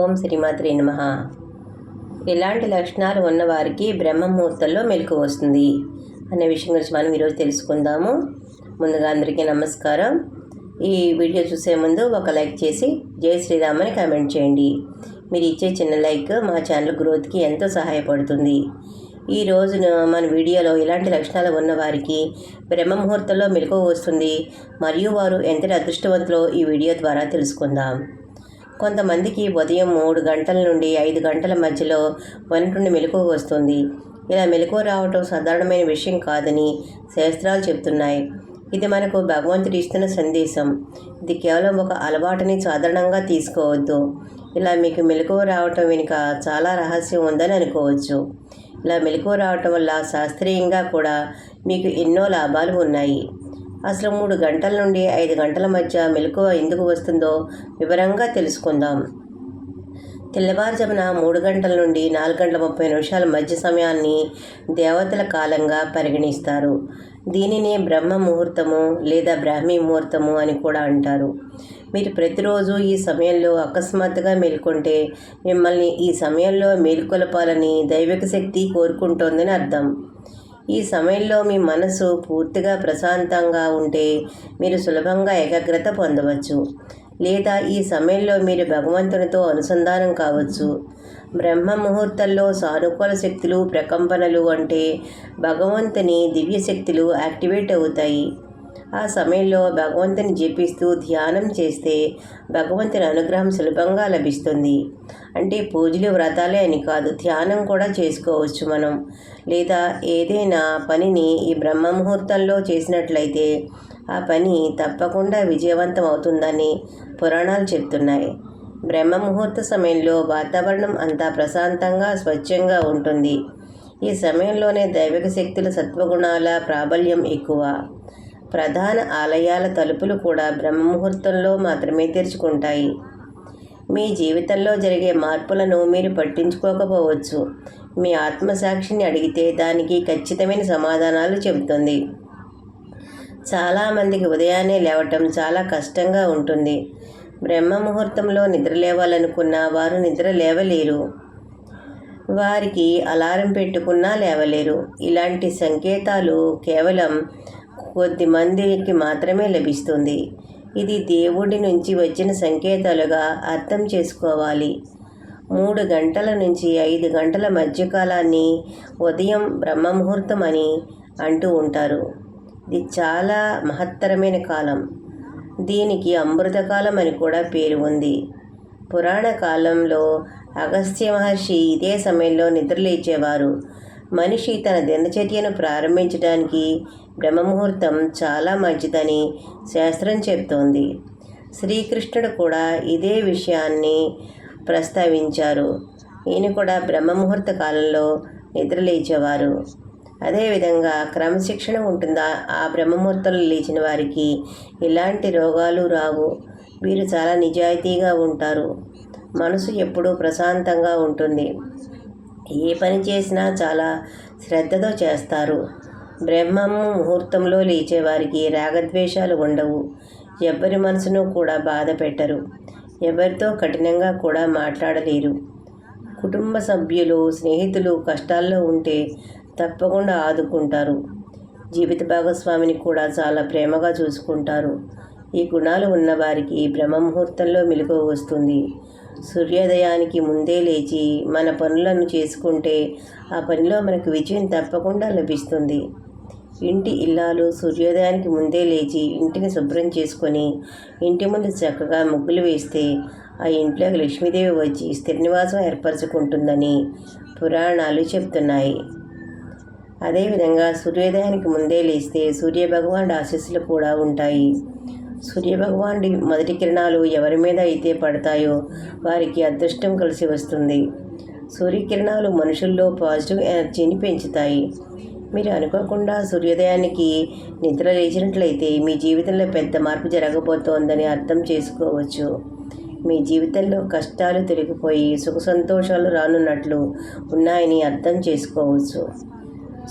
ఓం శ్రీమాత్రి నమ. ఎలాంటి లక్షణాలు ఉన్నవారికి బ్రహ్మ ముహూర్తంలో మెలకు వస్తుంది. అనే విషయం గురించి మనం ఈరోజు తెలుసుకుందాము. ముందుగా అందరికీ నమస్కారం. ఈ వీడియో చూసే ముందు ఒక లైక్ చేసి జై శ్రీరామ్ అని కామెంట్ చేయండి. మీరు ఇచ్చే చిన్న లైక్ మా ఛానల్ గ్రోత్కి ఎంతో సహాయపడుతుంది. ఈ రోజున మన వీడియోలో ఇలాంటి లక్షణాలు ఉన్నవారికి బ్రహ్మముహూర్తంలో బ్రహ్మ ముహూర్తంలో మెలకు వస్తుంది. మరియు వారు ఎంతటి అదృష్టవంతులో ఈ వీడియో ద్వారా తెలుసుకుందాం. కొంతమందికి ఉదయం మూడు గంటల నుండి ఐదు గంటల మధ్యలో వనటుండి మెలకువ వస్తుంది. ఇలా మెలకువ రావటం సాధారణమైన విషయం కాదని శాస్త్రాలు చెప్తున్నాయి ఇది మనకు భగవంతుడు ఇస్తున్న సందేశం. ఇది కేవలం ఒక అలవాటుని సాధారణంగా తీసుకోవద్దు. ఇలా మీకు మెలకువ రావటం వెనుక చాలా రహస్యం ఉందని అనుకోవచ్చు. ఇలా మెలకువ రావటం వల్ల శాస్త్రీయంగా కూడా మీకు ఎన్నో లాభాలు ఉన్నాయి. అసలు మూడు గంటల నుండి ఐదు గంటల మధ్య మెలకువ ఎందుకు వస్తుందో వివరంగా తెలుసుకుందాం. తెల్లవారుజామున మూడు గంటల నుండి నాలుగు గంటల ముప్పై నిమిషాల మధ్య సమయాన్ని దేవతల కాలంగా పరిగణిస్తారు. దీనిని బ్రహ్మ ముహూర్తము లేదా బ్రాహ్మీ ముహూర్తము అని కూడా అంటారు. మీరు ప్రతిరోజు ఈ సమయంలో అకస్మాత్తుగా మేల్కొంటే మిమ్మల్ని ఈ సమయంలో మేల్కొలపాలని దైవిక శక్తి కోరుకుంటోందని అర్థం. ఈ సమయంలో మీ మనసు పూర్తిగా ప్రశాంతంగా ఉంటే మీరు సులభంగా ఏకాగ్రత పొందవచ్చు. లేదా ఈ సమయంలో మీరు భగవంతునితో అనుసంధానం కావచ్చు. బ్రహ్మ ముహూర్తంలో సానుకూల శక్తులు ప్రకంపనలు అంటే భగవంతుని దివ్య శక్తులు యాక్టివేట్ అవుతాయి. ఆ సమయంలో భగవంతుని జపిస్తూ ధ్యానం చేస్తే భగవంతుని అనుగ్రహం సులభంగా లభిస్తుంది. అంటే పూజలు వ్రతాలే అని కాదు ధ్యానం కూడా చేసుకోవచ్చు మనం. లేదా ఏదైనా పనిని ఈ బ్రహ్మ ముహూర్తంలో చేసినట్లయితే ఆ పని తప్పకుండా విజయవంతం అవుతుందని పురాణాలు చెప్తున్నాయి. బ్రహ్మ ముహూర్త సమయంలో వాతావరణం అంతా ప్రశాంతంగా స్వచ్ఛంగా ఉంటుంది. ఈ సమయంలోనే దైవిక శక్తుల సత్వగుణాల ప్రాబల్యం ఎక్కువ. ప్రధాన ఆలయాల తలుపులు కూడా బ్రహ్మముహూర్తంలో మాత్రమే తెరుచుకుంటాయి. మీ జీవితంలో జరిగే మార్పులను మీరు పట్టించుకోకపోవచ్చు. మీ ఆత్మసాక్షిని అడిగితే దానికి ఖచ్చితమైన సమాధానాలు చెబుతుంది. చాలామందికి ఉదయాన్నే లేవటం చాలా కష్టంగా ఉంటుంది. బ్రహ్మ ముహూర్తంలో నిద్ర లేవాలనుకున్న వారు నిద్ర లేవలేరు. వారికి అలారం పెట్టుకున్నా లేవలేరు. ఇలాంటి సంకేతాలు కేవలం కొద్ది మందికి మాత్రమే లభిస్తుంది. ఇది దేవుడి నుంచి వచ్చిన సంకేతాలుగా అర్థం చేసుకోవాలి. మూడు గంటల నుంచి ఐదు గంటల మధ్యకాలాన్ని ఉదయం బ్రహ్మముహూర్తం అని అంటూ ఉంటారు. ఇది చాలా మహత్తరమైన కాలం. దీనికి అమృతకాలం అని కూడా పేరు ఉంది. పురాణ కాలంలో అగస్త్య మహర్షి ఇదే సమయంలో నిద్రలేచేవారు. మనిషి తన దినచర్యను ప్రారంభించడానికి బ్రహ్మముహూర్తం చాలా మంచిదని శాస్త్రం చెప్తోంది శ్రీకృష్ణుడు కూడా ఇదే విషయాన్ని ప్రస్తావించారు. ఈయన కూడా బ్రహ్మముహూర్త కాలంలో నిద్రలేచేవారు. అదేవిధంగా క్రమశిక్షణ ఉంటుందా? ఆ బ్రహ్మముహూర్తంలో లేచిన వారికి ఎలాంటి రోగాలు రావు. వీరు చాలా నిజాయితీగా ఉంటారు. మనసు ఎప్పుడూ ప్రశాంతంగా ఉంటుంది. ఏ పని చేసినా చాలా శ్రద్ధతో చేస్తారు. బ్రహ్మము ముహూర్తంలో లేచేవారికి రాగద్వేషాలు ఉండవు. ఎవరి మనసును కూడా బాధ పెట్టరు. ఎవరితో కఠినంగా కూడా మాట్లాడలేరు. కుటుంబ సభ్యులు స్నేహితులు కష్టాల్లో ఉంటే తప్పకుండా ఆదుకుంటారు. జీవిత భాగస్వామిని కూడా చాలా ప్రేమగా చూసుకుంటారు. ఈ గుణాలు ఉన్నవారికి బ్రహ్మ ముహూర్తంలో మెలకు వస్తుంది. సూర్యోదయానికి ముందే లేచి మన పనులను చేసుకుంటే ఆ పనిలో మనకు విజయం తప్పకుండా లభిస్తుంది. ఇంటి ఇల్లాలు సూర్యోదయానికి ముందే లేచి ఇంటిని శుభ్రం చేసుకొని ఇంటి ముందు చక్కగా ముగ్గులు వేస్తే ఆ ఇంట్లోకి లక్ష్మీదేవి వచ్చి స్థిర నివాసం ఏర్పరచుకుంటుందని పురాణాలు చెప్తున్నాయి అదేవిధంగా సూర్యోదయానికి ముందే లేస్తే సూర్యభగవానుడి ఆశీస్సులు కూడా ఉంటాయి. సూర్యభగవానుడి మొదటి కిరణాలు ఎవరి మీద అయితే పడతాయో వారికి అదృష్టం కలిసి వస్తుంది. సూర్యకిరణాలు మనుషుల్లో పాజిటివ్ ఎనర్జీని పెంచుతాయి. మీరు అనుకోకుండా సూర్యోదయానికి నిద్ర లేచినట్లయితే మీ జీవితంలో పెద్ద మార్పు జరగబోతోందని అర్థం చేసుకోవచ్చు. మీ జీవితంలో కష్టాలు తొలగిపోయి సుఖ సంతోషాలు రానున్నట్లు ఉన్నాయని అర్థం చేసుకోవచ్చు.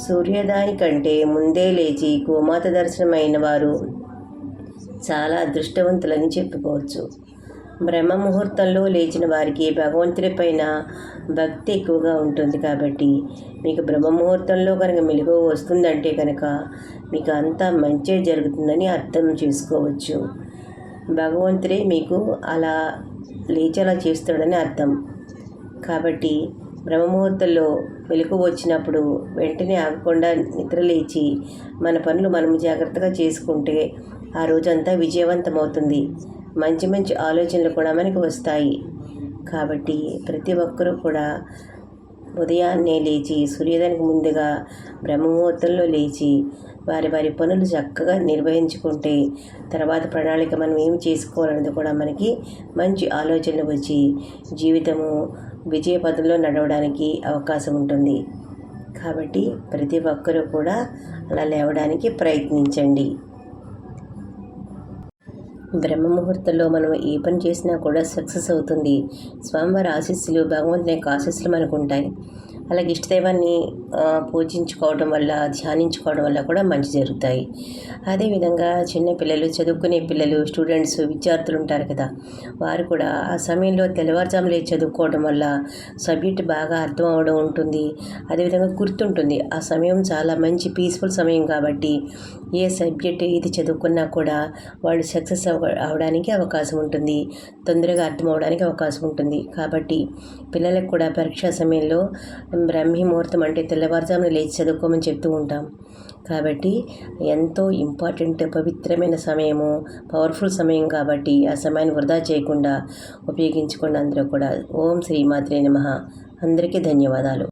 సూర్యోదయానికంటే ముందే లేచి గోమాత దర్శనం వారు చాలా అదృష్టవంతులని చెప్పుకోవచ్చు. బ్రహ్మ ముహూర్తంలో లేచిన వారికి భగవంతుడి పైన భక్తి ఎక్కువగా ఉంటుంది కాబట్టి మీకు బ్రహ్మ ముహూర్తంలో కనుక మెలుగు వస్తుందంటే కనుక మీకు అంతా మంచి జరుగుతుందని అర్థం చేసుకోవచ్చు. భగవంతుడే మీకు అలా లేచేలా చేస్తాడని అర్థం. కాబట్టి బ్రహ్మముహూర్తంలో వెలుగు వచ్చినప్పుడు వెంటనే ఆగకుండా నిద్ర లేచి మన పనులు మనం జాగ్రత్తగా చేసుకుంటే ఆ రోజంతా విజయవంతం అవుతుంది మంచి మంచి ఆలోచనలు కూడా మనకి వస్తాయి. కాబట్టి ప్రతి ఒక్కరూ కూడా ఉదయాన్నే లేచి సూర్యోదయానికి ముందుగా బ్రహ్మముహూర్తంలో లేచి వారి వారి పనులు చక్కగా నిర్వహించుకుంటే తర్వాత ప్రణాళిక మనం ఏమి చేసుకోవాలన్నది కూడా మనకి మంచి ఆలోచనలు వచ్చి జీవితము విజయ పదంలో నడవడానికి అవకాశం ఉంటుంది. కాబట్టి ప్రతి ఒక్కరూ కూడా అలా లేవడానికి ప్రయత్నించండి. బ్రహ్మ ముహూర్తంలో మనం ఏ పని చేసినా కూడా సక్సెస్ అవుతుంది. స్వామివారి ఆశీస్సులు భగవంతుని యొక్క ఆశీస్సులు మనకు ఉంటాయి. అలాగే ఇష్టదైవాన్ని పూజించుకోవడం వల్ల ధ్యానించుకోవడం వల్ల కూడా మంచి జరుగుతాయి. అదేవిధంగా చిన్న పిల్లలు చదువుకునే పిల్లలు స్టూడెంట్స్ విద్యార్థులు ఉంటారు కదా వారు కూడా ఆ సమయంలో తెల్లవారుజాము చదువుకోవడం వల్ల సబ్జెక్ట్ బాగా అర్థం అవడం ఉంటుంది. అదేవిధంగా గుర్తుంటుంది. ఆ సమయం చాలా మంచి పీస్ఫుల్ సమయం కాబట్టి ఏ సబ్జెక్ట్ ఇది చదువుకున్నా కూడా వాళ్ళు సక్సెస్ అవ అవడానికి అవకాశం ఉంటుంది. తొందరగా అర్థం అవడానికి అవకాశం ఉంటుంది. కాబట్టి పిల్లలకు కూడా పరీక్షా సమయంలో బ్రహ్మీ ముహూర్తం అంటే తెల్లవారుజామున లేచి చదువుకోమని చెప్తూ ఉంటాం. కాబట్టి ఎంతో ఇంపార్టెంట్ పవిత్రమైన సమయము పవర్ఫుల్ సమయం కాబట్టి ఆ సమయాన్ని వృధా చేయకుండా ఉపయోగించుకోండి అందరూ కూడా. ఓం శ్రీ మాత్రే నమః. అందరికీ ధన్యవాదాలు.